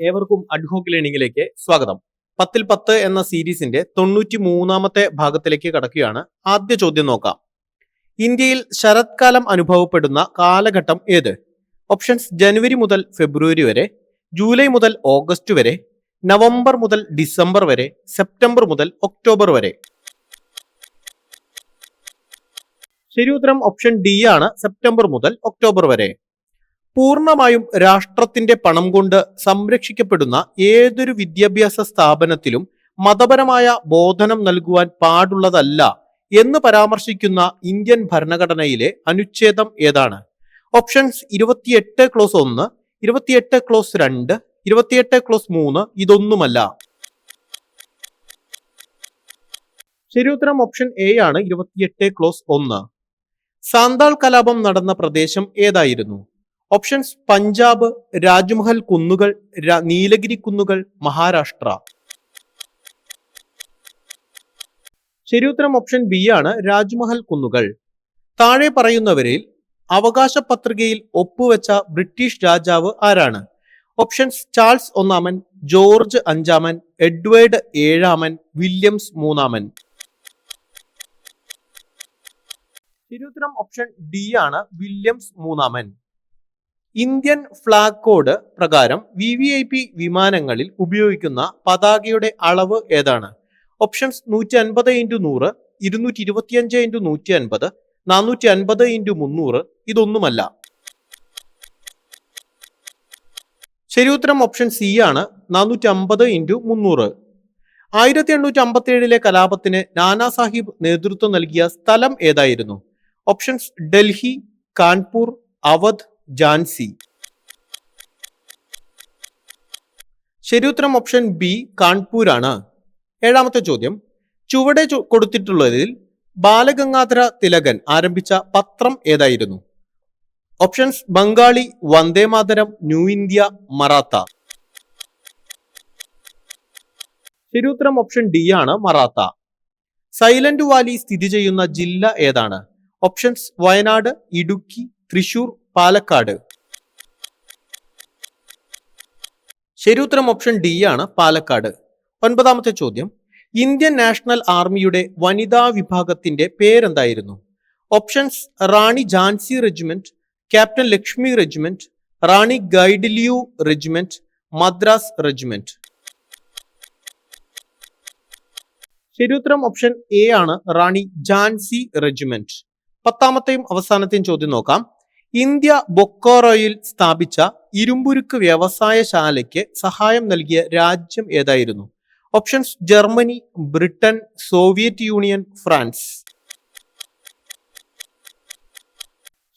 ഏവർക്കും അഡ്ഹോക്ക് ലേണിംഗിലേക്ക് സ്വാഗതം. പത്തിൽ പത്ത് എന്ന സീരീസിന്റെ തൊണ്ണൂറ്റി മൂന്നാമത്തെ ഭാഗത്തിലേക്ക് കടക്കുകയാണ്. ആദ്യ ചോദ്യം നോക്കാം. ഇന്ത്യയിൽ ശരത്കാലം അനുഭവപ്പെടുന്ന കാലഘട്ടം ഏത്? ഓപ്ഷൻസ് ജനുവരി മുതൽ ഫെബ്രുവരി വരെ ജൂലൈ മുതൽ ഓഗസ്റ്റ് വരെ നവംബർ മുതൽ ഡിസംബർ വരെ സെപ്റ്റംബർ മുതൽ ഒക്ടോബർ വരെ. ശരി ഉത്തരം ഓപ്ഷൻ ഡി ആണ്. സെപ്റ്റംബർ മുതൽ ഒക്ടോബർ വരെ. പൂർണമായും രാഷ്ട്രത്തിന്റെ പണം കൊണ്ട് സംരക്ഷിക്കപ്പെടുന്ന ഏതൊരു വിദ്യാഭ്യാസ സ്ഥാപനത്തിലും മതപരമായ ബോധനം നൽകുവാൻ പാടുള്ളതല്ല എന്ന് പരാമർശിക്കുന്ന ഇന്ത്യൻ ഭരണഘടനയിലെ അനുച്ഛേദം ഏതാണ്? ഓപ്ഷൻസ് ഇരുപത്തിയെട്ട് ക്ലോസ് ഒന്ന് ഇരുപത്തിയെട്ട് ക്ലോസ് രണ്ട് ഇരുപത്തിയെട്ട് ക്ലോസ് മൂന്ന് ഇതൊന്നുമല്ല. ശരി ഉത്തരം ഓപ്ഷൻ എ ആണ് ഇരുപത്തിയെട്ട് ക്ലോസ് ഒന്ന്. സാന്താൾ കലാപം നടന്ന പ്രദേശം ഏതായിരുന്നു? ഓപ്ഷൻസ് പഞ്ചാബ് രാജ്മഹൽ കുന്നുകൾ നീലഗിരി കുന്നുകൾ മഹാരാഷ്ട്ര ശരിയുത്തരം ഓപ്ഷൻ ബി ആണ് രാജ്മഹൽ കുന്നുകൾ താഴെ പറയുന്നവരിൽ അവകാശ പത്രികയിൽ ഒപ്പുവെച്ച ബ്രിട്ടീഷ് രാജാവ് ആരാണ്? ഓപ്ഷൻസ് ചാൾസ് ഒന്നാമൻ ജോർജ് അഞ്ചാമൻ എഡ്വേർഡ് ഏഴാമൻ വില്യംസ് മൂന്നാമൻ. ശരിയുത്തരം ഓപ്ഷൻ ഡി ആണ് വില്യംസ് മൂന്നാമൻ. ഇന്ത്യൻ ഫ്ലാഗ് കോഡ് പ്രകാരം വി വി ഐ പി വിമാനങ്ങളിൽ ഉപയോഗിക്കുന്ന പതാകയുടെ അളവ് ഏതാണ്? ഓപ്ഷൻസ് നൂറ്റി അൻപത് ഇന്റു നൂറ് ഇരുന്നൂറ്റി ഇരുപത്തിയഞ്ച് ഇന്റു നൂറ്റി അൻപത് നാനൂറ്റി അൻപത് ഇന്റു മുന്നൂറ് ഇതൊന്നുമല്ല. ശരി ഉത്തരം ഓപ്ഷൻ സി ആണ് നാനൂറ്റി അമ്പത് ഇന്റു മുന്നൂറ്. ആയിരത്തി എണ്ണൂറ്റി അമ്പത്തി ഏഴിലെ കലാപത്തിന് നാനാ സാഹിബ് നേതൃത്വം നൽകിയ സ്ഥലം ഏതായിരുന്നു? ഓപ്ഷൻസ് ഡൽഹി കാൺപൂർ അവധ് ജാൻസി ശരിയുത്തരം ഓപ്ഷൻ ബി കാൺപൂരാണ്. ഏഴാമത്തെ ചോദ്യം. ചുവടെ കൊടുത്തിട്ടുള്ളതിൽ ബാലഗംഗാധര തിലകൻ ആരംഭിച്ച പത്രം ഏതായിരുന്നു? Options Bengali Vande Mataram new India Maratha. ശരിയുത്തരം ഓപ്ഷൻ ഡി ആണ് മറാത്ത. സൈലന്റ് വാലി സ്ഥിതി ചെയ്യുന്ന ജില്ല ഏതാണ്? ഓപ്ഷൻസ് വയനാട് ഇടുക്കി തൃശൂർ പാലക്കാട്. ശരിയുത്തരം ഓപ്ഷൻ ഡി ആണ് പാലക്കാട്. ഒൻപതാമത്തെ ചോദ്യം. ഇന്ത്യൻ നാഷണൽ ആർമിയുടെ വനിതാ വിഭാഗത്തിന്റെ പേരെന്തായിരുന്നു? Options Rani Jhansi regiment captain Lakshmi regiment Rani Gaidinliu regiment Madras regiment. ശരിയുത്തരം ഓപ്ഷൻ എ ആണ് റാണി ജാൻസി റെജിമെന്റ്. പത്താമത്തെയും അവസാനത്തെയും ചോദ്യം നോക്കാം. ഇന്ത്യ ബൊക്കോറോയിൽ സ്ഥാപിച്ച ഇരുമ്പുരുക്ക് വ്യവസായശാലയ്ക്ക് സഹായം നൽകിയ രാജ്യം ഏതായിരുന്നു? Options Germany Britain Soviet Union France.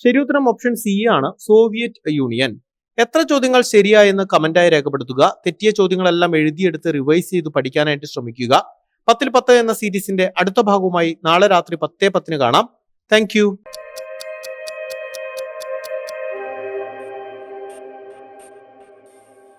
ശരിയുത്തരം ഓപ്ഷൻ സി ആണ് സോവിയറ്റ് യൂണിയൻ. എത്ര ചോദ്യങ്ങൾ ശരിയായെന്ന് കമന്റായി രേഖപ്പെടുത്തുക. തെറ്റിയ ചോദ്യങ്ങളെല്ലാം എഴുതിയെടുത്ത് റിവൈസ് ചെയ്ത് പഠിക്കാനായിട്ട് ശ്രമിക്കുക. പത്തിൽ പത്ത് എന്ന സീരീസിന്റെ അടുത്ത ഭാഗവുമായി നാളെ രാത്രി പത്തേ പത്തിന് കാണാം. താങ്ക്